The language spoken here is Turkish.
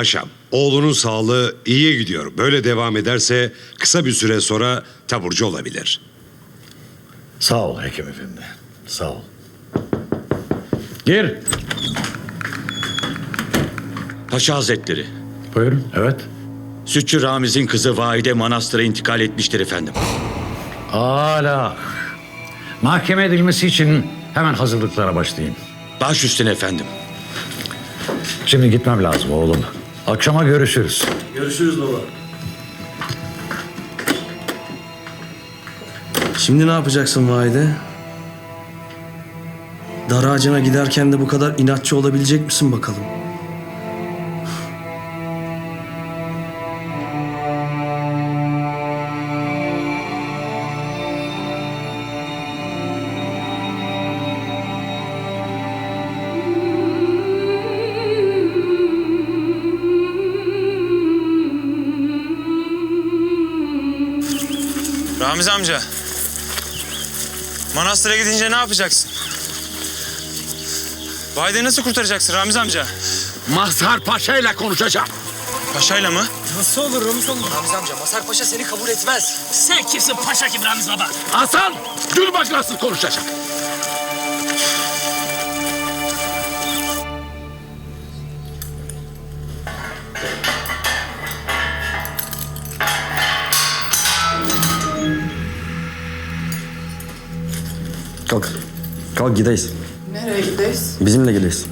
Paşam, oğlunun sağlığı iyiye gidiyor. Böyle devam ederse kısa bir süre sonra taburcu olabilir. Sağ ol hekim efendi. Sağ ol. Gir. Paşa Hazretleri, Buyurun. Evet. Sütçü Ramiz'in kızı Vahide Manastır'a intikal etmiştir efendim. Hala. Mahkeme edilmesi için hemen hazırlıklara başlayın. Baş üstüne efendim. Şimdi gitmem lazım oğlum. Akşama görüşürüz. Görüşürüz baba. Şimdi ne yapacaksın Vahide? Dar ağacına giderken de bu kadar inatçı olabilecek misin bakalım? Ramiz amca. Manastır'a gidince ne yapacaksın? Vahide nasıl kurtaracaksın Ramiz amca? Mazhar Paşa ile konuşacağım. Paşayla mı? Nasıl olur Ramiz olur? Ramiz amca Masar Paşa seni kabul etmez. Sen kimsin Paşa kim Ramiz Baba? Hasan, dur bak nasıl konuşacak. Kalk. Kalk gideyiz. Nereye gideyiz? Bizimle gideyiz.